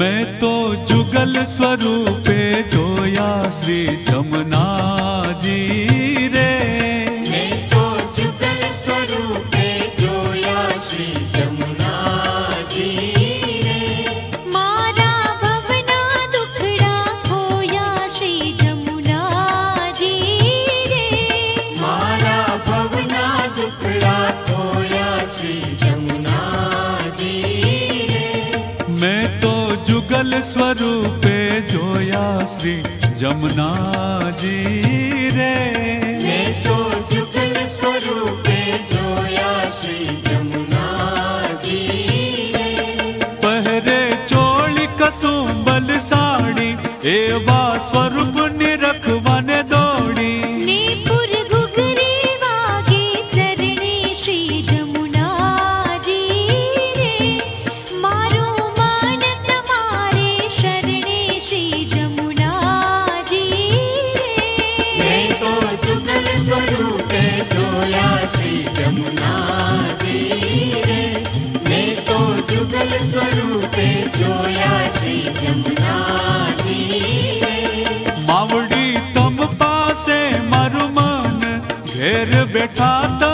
मैं तो जुगल स्वरूपे जोया श्री जमुना जी रे। मैं तो जुगल स्वरूपे स्वरूपे जोया श्री जमुना जी रे। तो जोया श्री जमुना पहरे चोली कसुम्बल साड़ी एवा स्वरूप ta ta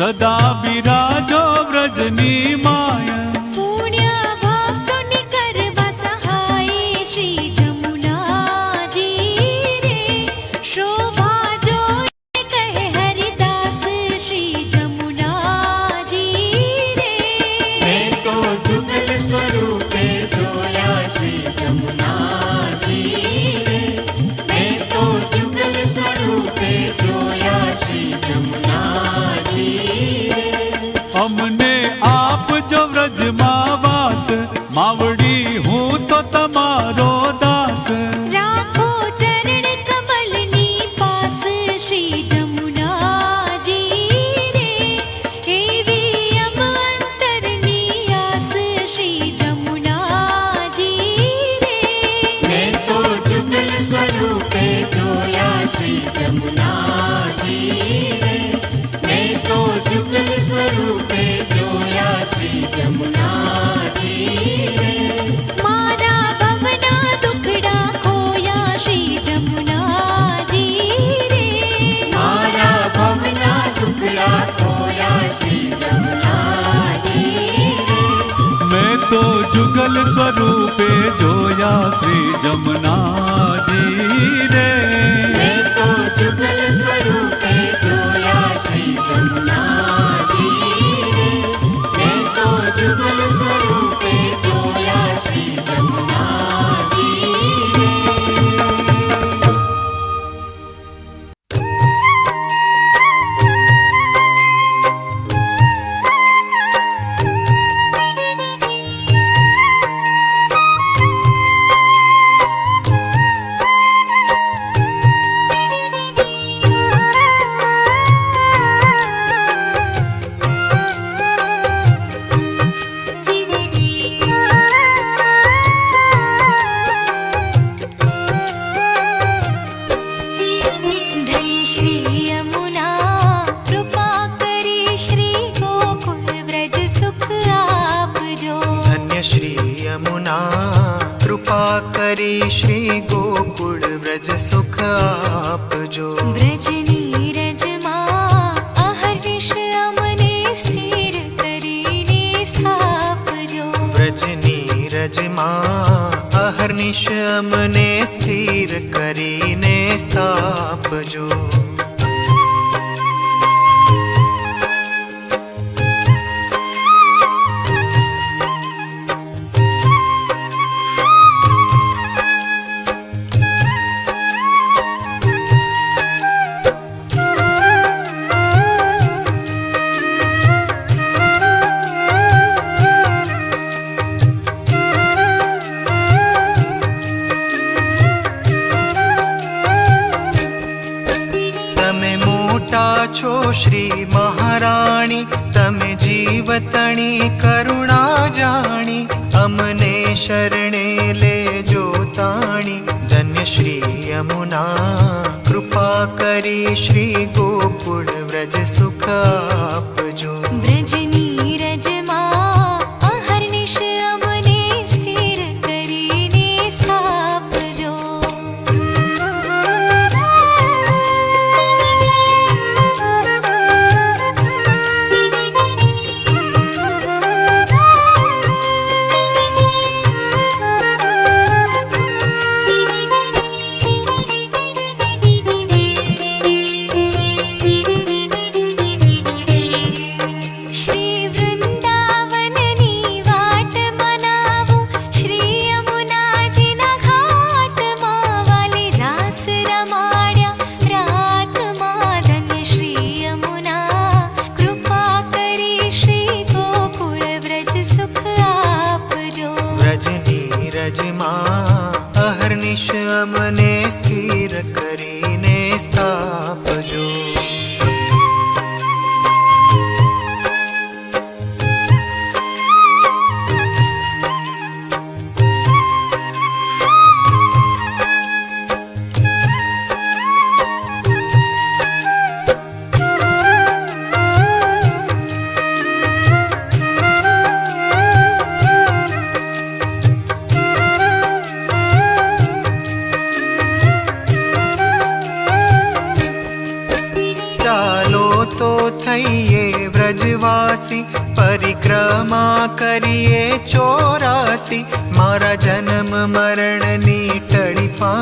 સદા બિરાજો વ્રજની માં. हमने आप जो व्रजमा जोया श्री जमुना जी रे રજની નીરજમાં અહર્નિશ અમને સ્થિર કરીને સ્થાપજો શ્રી મહારાણી તમે જીવતણી કરુણા જાણી અમને શરણે લેજો તાણી ધન્ય શ્રી યમુના કૃપા કરી શ્રી ગોકુળ વ્રજ સુખ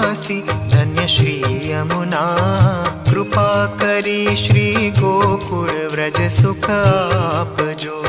धन्य श्री यमुना कृपा करी श्री गोकुल व्रज सुखापजो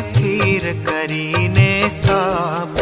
સ્થિર કરીને સ્થાપજો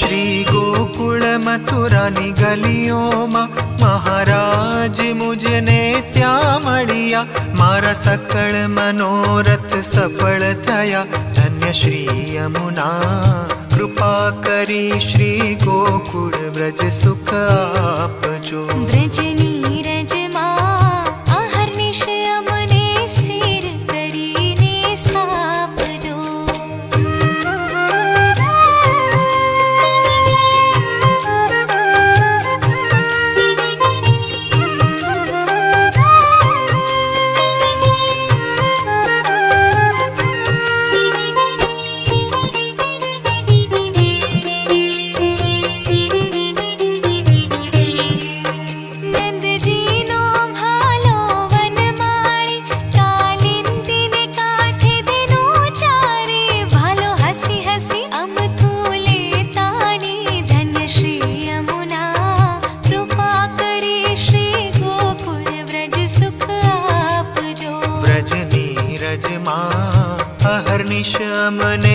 શ્રી ગોકુળ મથુરાની ગલીઓમાં મહારાજ મુજને ત્યાં મળ્યા મારા સકળ મનોરથ સફળ થયા ધન્ય શ્રી યમુના કૃપા કરી શ્રી ગોકુળ વ્રજ સુખ આપજો વ્રજની અહર્નિશ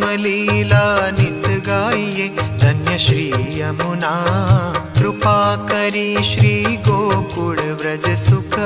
लीला नित गाये धन्य श्री यमुना कृपा करी श्री गोकुल व्रज सुख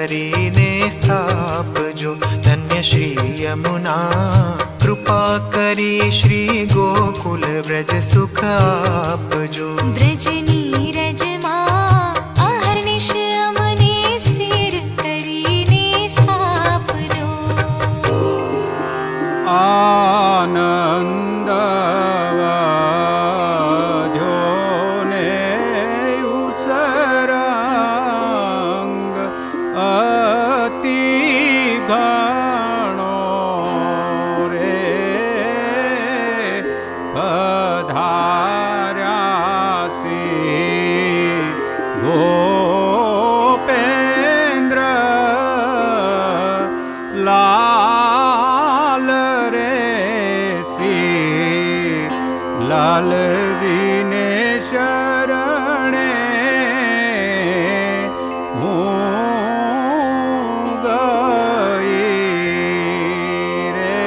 કરીને સ્થાપજો. ધન્ય શ્રી યમુના. કૃપા કરી શ્રી ગોકુલ વ્રજ સુખ આપજો. વ્રજની રજમાં આહર નિશ અમને સ્થિર કરીને સ્થાપજો. આ લાલજીને શરણે હું ગઈ રે.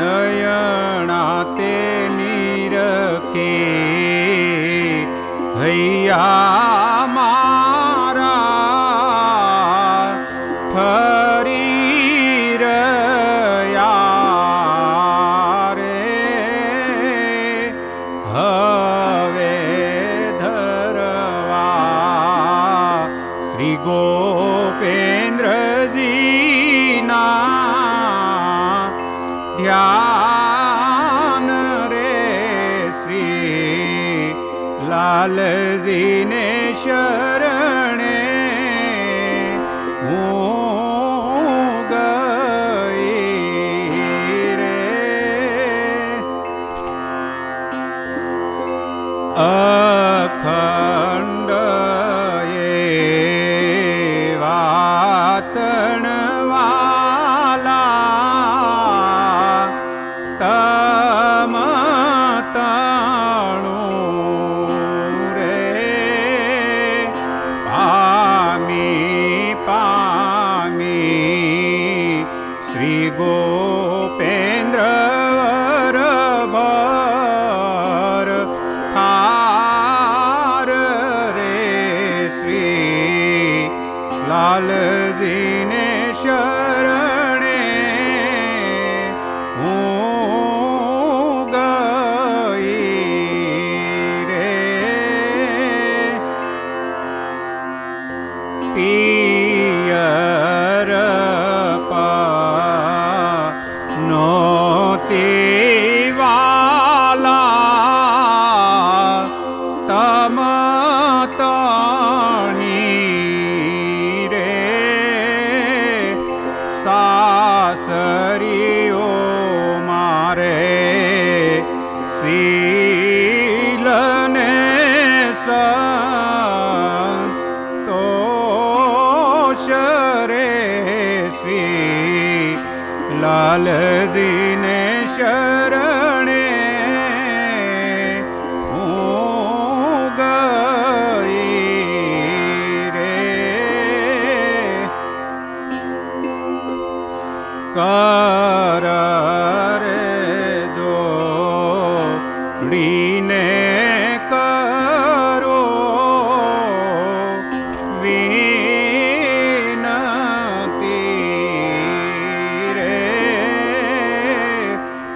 નયણા તે નીરખી હૈયા મારા ઠરી श्रीगोपे ter. Sure.